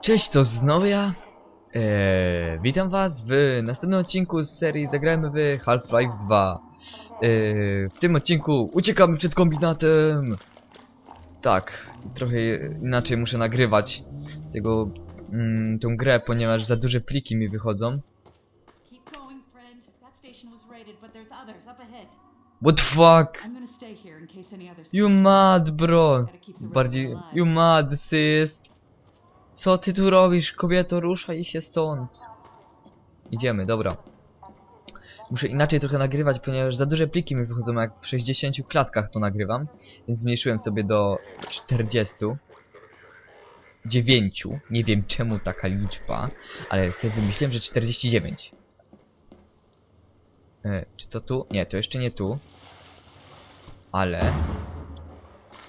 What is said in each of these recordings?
Cześć, to znowu ja. Eee, witam was w następnym odcinku z serii Zagrajmy w Half-Life 2. Eee, w tym odcinku uciekamy przed kombinatem. Tak, trochę inaczej muszę nagrywać tego, mm, tą grę, ponieważ za duże pliki mi wychodzą. What the fuck? You mad, bro. Bardziej, you mad, sis. Co ty tu robisz, kobieto? Ruszaj się stąd. Idziemy, dobra. Muszę inaczej trochę nagrywać, ponieważ za duże pliki mi wychodzą, jak w 60 klatkach to nagrywam. Więc zmniejszyłem sobie do 40. 9. Nie wiem czemu taka liczba, ale sobie wymyśliłem, że 49. E, czy to tu? Nie, to jeszcze nie tu. Ale...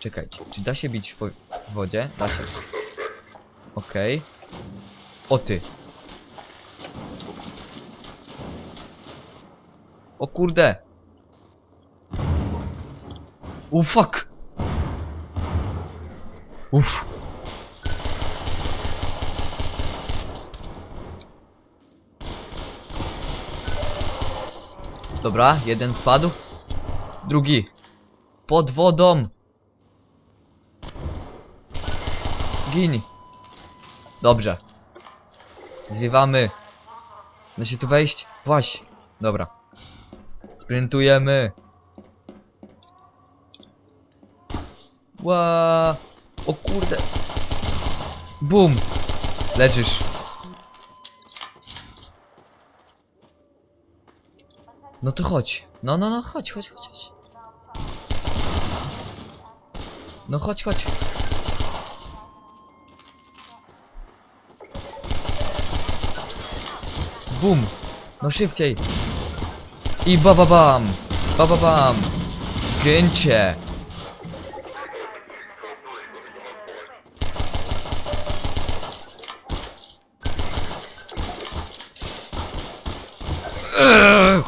Czekajcie, czy da się bić w, w wodzie? Da się. Okej. O ty. O kurde. U fuck. Uff. Dobra, jeden spadł. Drugi. Pod wodą. Gin. Dobrze. Zwiewamy. Da się tu wejść? Właśnie. Dobra. Sprintujemy. Ła. O kurde. Bum. Leczysz. No to chodź. No, no, no, chodź, chodź, chodź, chodź. No chodź, chodź. Bum! No szybciej! I bababam! Bababam! Gięcie! Eee!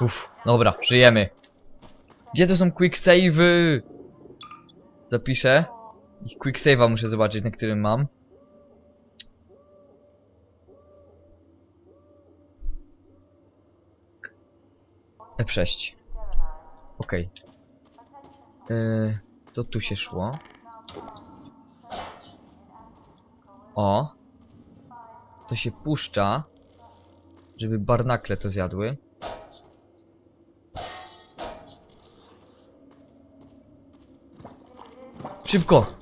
Uff, dobra, żyjemy. Gdzie to są quick save'y? Zapiszę. Ich quick save'a muszę zobaczyć, na którym mam. F6. Okej. Yy, to tu się szło. O. To się puszcza, żeby barnakle to zjadły. Szybko!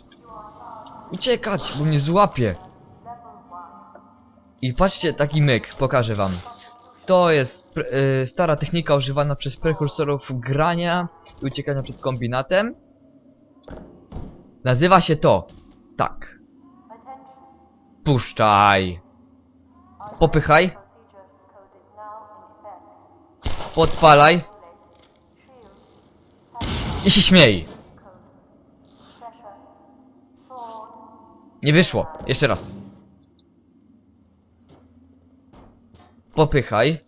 Uciekać, bo mnie złapie. I patrzcie, taki myk, pokażę wam. To jest y, stara technika używana przez prekursorów grania i uciekania przed kombinatem. Nazywa się to tak. Puszczaj. Popychaj. Podpalaj. I się śmiej. Nie wyszło. Jeszcze raz. Popychaj.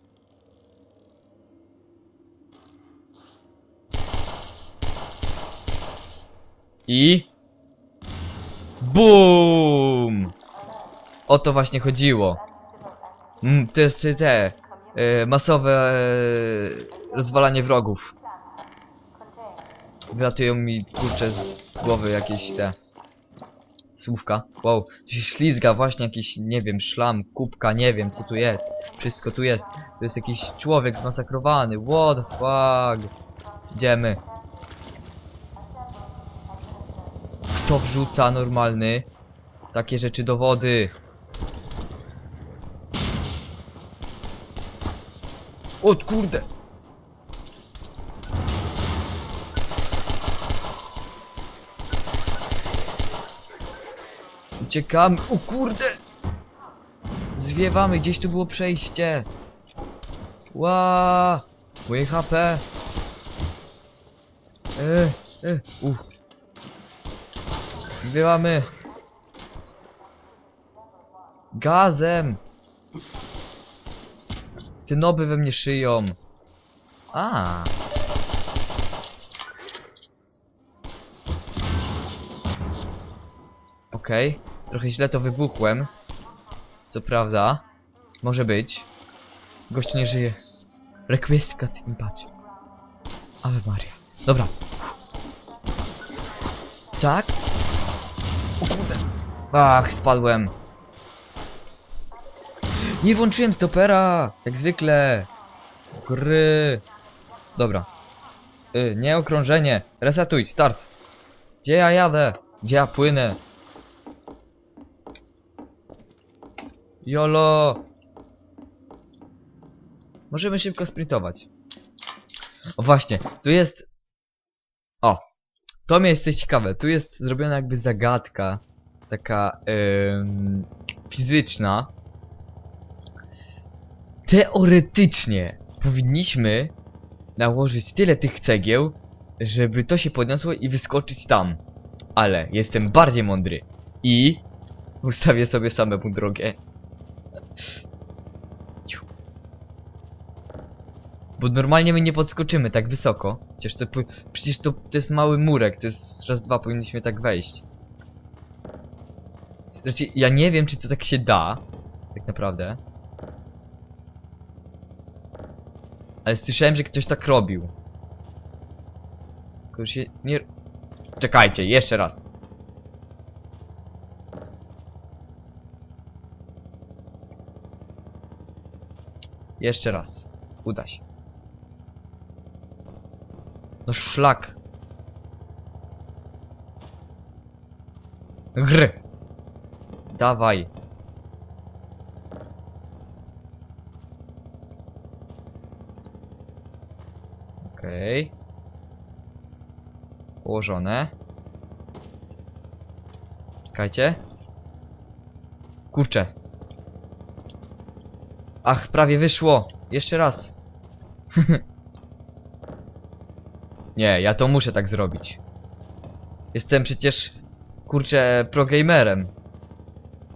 I... BUM! O to właśnie chodziło. Mm, to jest te... e, masowe e, rozwalanie wrogów. Wylatują mi kurczę z głowy jakieś te... Słówka. Wow, tu się ślizga właśnie jakiś, nie wiem, szlam, kubka, nie wiem co tu jest. Wszystko tu jest. To jest jakiś człowiek zmasakrowany. What the fuck? Idziemy. Kto wrzuca normalny takie rzeczy do wody? O kurde! Uciekamy. O kurde! Zwiewamy, gdzieś tu było przejście. Ła! Moje HP. E, e, u. Zwiewamy. Gazem. Te noby we mnie szyją. A. Okej. Trochę źle to wybuchłem. Co prawda. Może być. Gościu nie żyje. Requiescat im patrz. Ave Maria. Dobra. Tak? O kurde. Ach, spadłem. Nie włączyłem stopera! Jak zwykle. Gry. Dobra. Y, nie okrążenie. Resetuj, start. Gdzie ja jadę? Gdzie ja płynę? Jolo! Możemy szybko sprintować. O właśnie, tu jest... O! To miejsce jest ciekawe. Tu jest zrobiona jakby zagadka. Taka... Fizyczna. Teoretycznie powinniśmy nałożyć tyle tych cegieł, żeby to się podniosło i wyskoczyć tam. Ale jestem bardziej mądry. I ustawię sobie samemu drogę. Bo normalnie my nie podskoczymy tak wysoko. Przecież to, przecież to, to jest mały murek, to jest raz dwa, powinniśmy tak wejść. Znaczy, ja nie wiem, czy to tak się da. Tak naprawdę. Ale słyszałem, że ktoś tak robił. Tylko się nie... Czekajcie, jeszcze raz. Jeszcze raz. Uda się. No szlak. Gry. Dawaj. Okej. Ułożone. Czekajcie. Kurczę. Ach, prawie wyszło. Jeszcze raz. Nie, ja to muszę tak zrobić. Jestem przecież, kurczę, progamerem.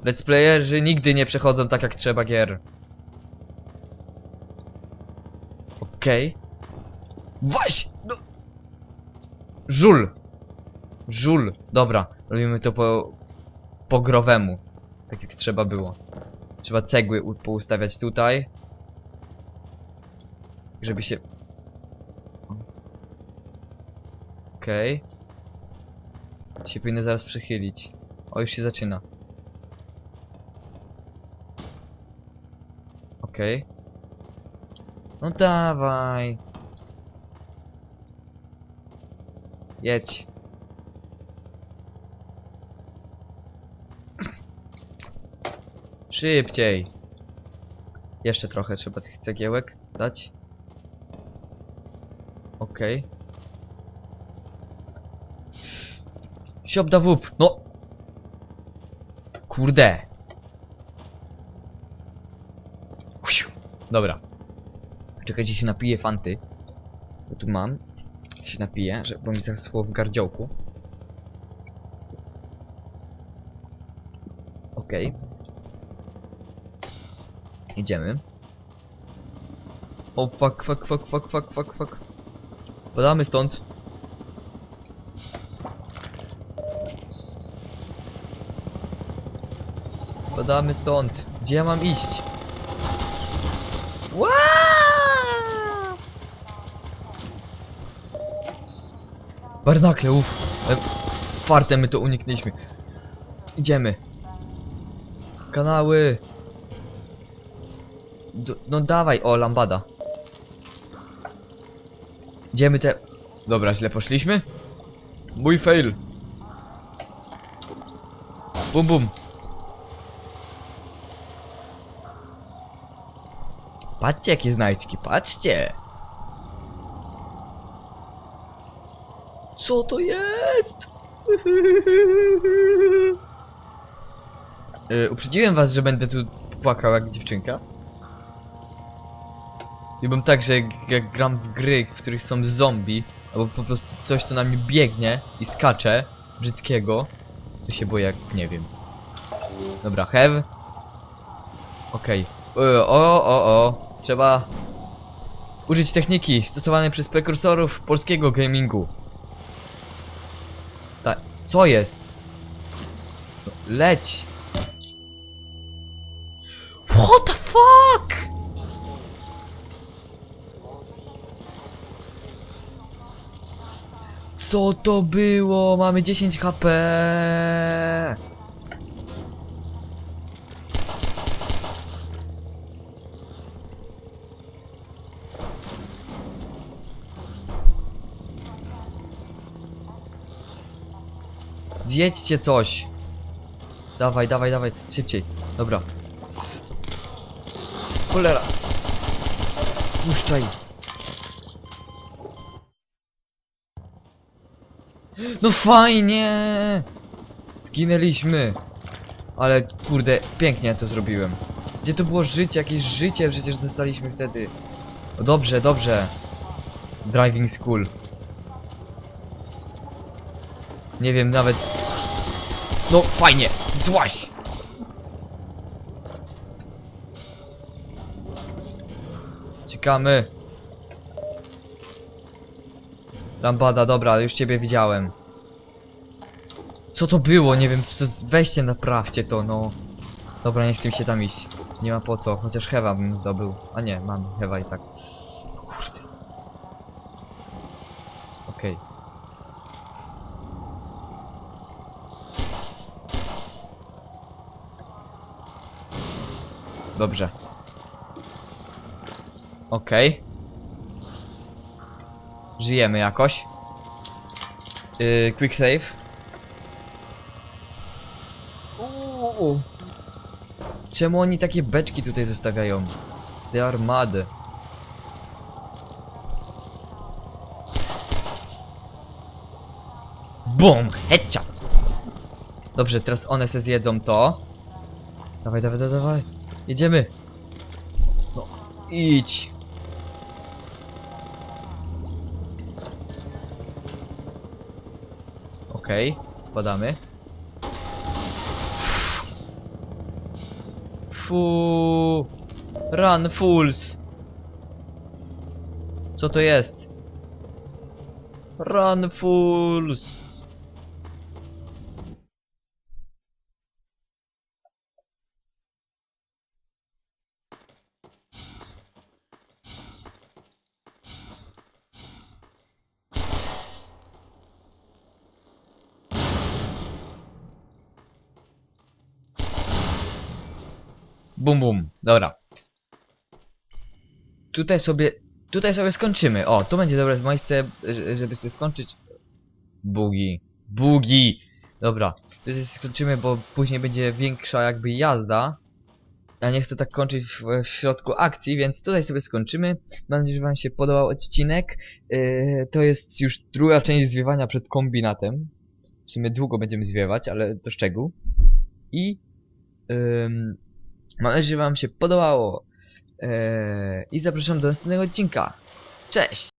Let's playerzy nigdy nie przechodzą tak jak trzeba gier. Okej. Waś! No. Żul! Żul. Dobra, robimy to po... po growemu. Tak jak trzeba było. Trzeba cegły poustawiać tutaj. Żeby się... Okej. Się powinno zaraz przychylić. O, już się zaczyna. Okej. No dawaj. Jedź. Szybciej. Jeszcze trochę trzeba tych cegiełek dać. Okej. Siop da wup. No. Kurde. Dobra. Czekajcie, się napiję fanty. Bo tu mam. Się napiję, że, bo mi zaschło w gardziołku. Okej. Idziemy. O fuck, fuck, fuck, fuck, fuck, fuck, fuck. Spadamy stąd. Spadamy stąd. Gdzie ja mam iść? Ła! Barnakle, uff. E, Fartem my to uniknęliśmy. Idziemy. Kanały. No dawaj, o lambada. Idziemy te... Dobra, źle poszliśmy. Mój fail. Bum bum. Patrzcie jakie znajdźki, patrzcie. Co to jest? Yy, uprzedziłem was, że będę tu płakał jak dziewczynka. I bym tak, że jak, jak gram w gry, w których są zombie, albo po prostu coś, co na mnie biegnie i skacze, brzydkiego, to się boję jak, nie wiem. Dobra, have. Okej. Okay. O, o, o. Trzeba użyć techniki stosowanej przez prekursorów polskiego gamingu. Tak, co jest? Leć! What the fuck? Co to było? Mamy 10 HP. Zjedźcie coś. Dawaj, dawaj, dawaj. Szybciej. Dobra. Cholera. Puszczaj. No fajnie! Zginęliśmy. Ale kurde, pięknie to zrobiłem. Gdzie to było życie? Jakieś życie przecież dostaliśmy wtedy. No dobrze, dobrze. Driving school. Nie wiem nawet. No fajnie, złaś! Ciekamy. Lambada, dobra, już ciebie widziałem. Co to było? Nie wiem, co to. Weźcie, naprawcie to, no. Dobra, nie chcę się tam iść. Nie ma po co, chociaż hewa bym zdobył. A nie, mam hewa i tak. Kurde. Okej. Dobrze. Okej. Żyjemy jakoś. Yy, quick save. Uuu. Czemu oni takie beczki tutaj zostawiają? They are mad. BUM! Headshot! Dobrze, teraz one se zjedzą to. Dawaj, dawaj, dawaj, dawaj. Jedziemy. No, idź. Okej, spadamy. Fu. Run, fools. Co to jest? Run, fools. Bum bum, dobra. Tutaj sobie, tutaj sobie skończymy. O, to będzie dobre miejsce, żeby sobie skończyć. Bugi, bugi. Dobra, tutaj sobie skończymy, bo później będzie większa jakby jazda. Ja nie chcę tak kończyć w, w środku akcji, więc tutaj sobie skończymy. Mam nadzieję, że wam się podobał odcinek. Yy, to jest już druga część zwiewania przed kombinatem. W sumie długo będziemy zwiewać, ale to szczegół. I... Ym, Mam nadzieję, że Wam się podobało. Eee, I zapraszam do następnego odcinka. Cześć!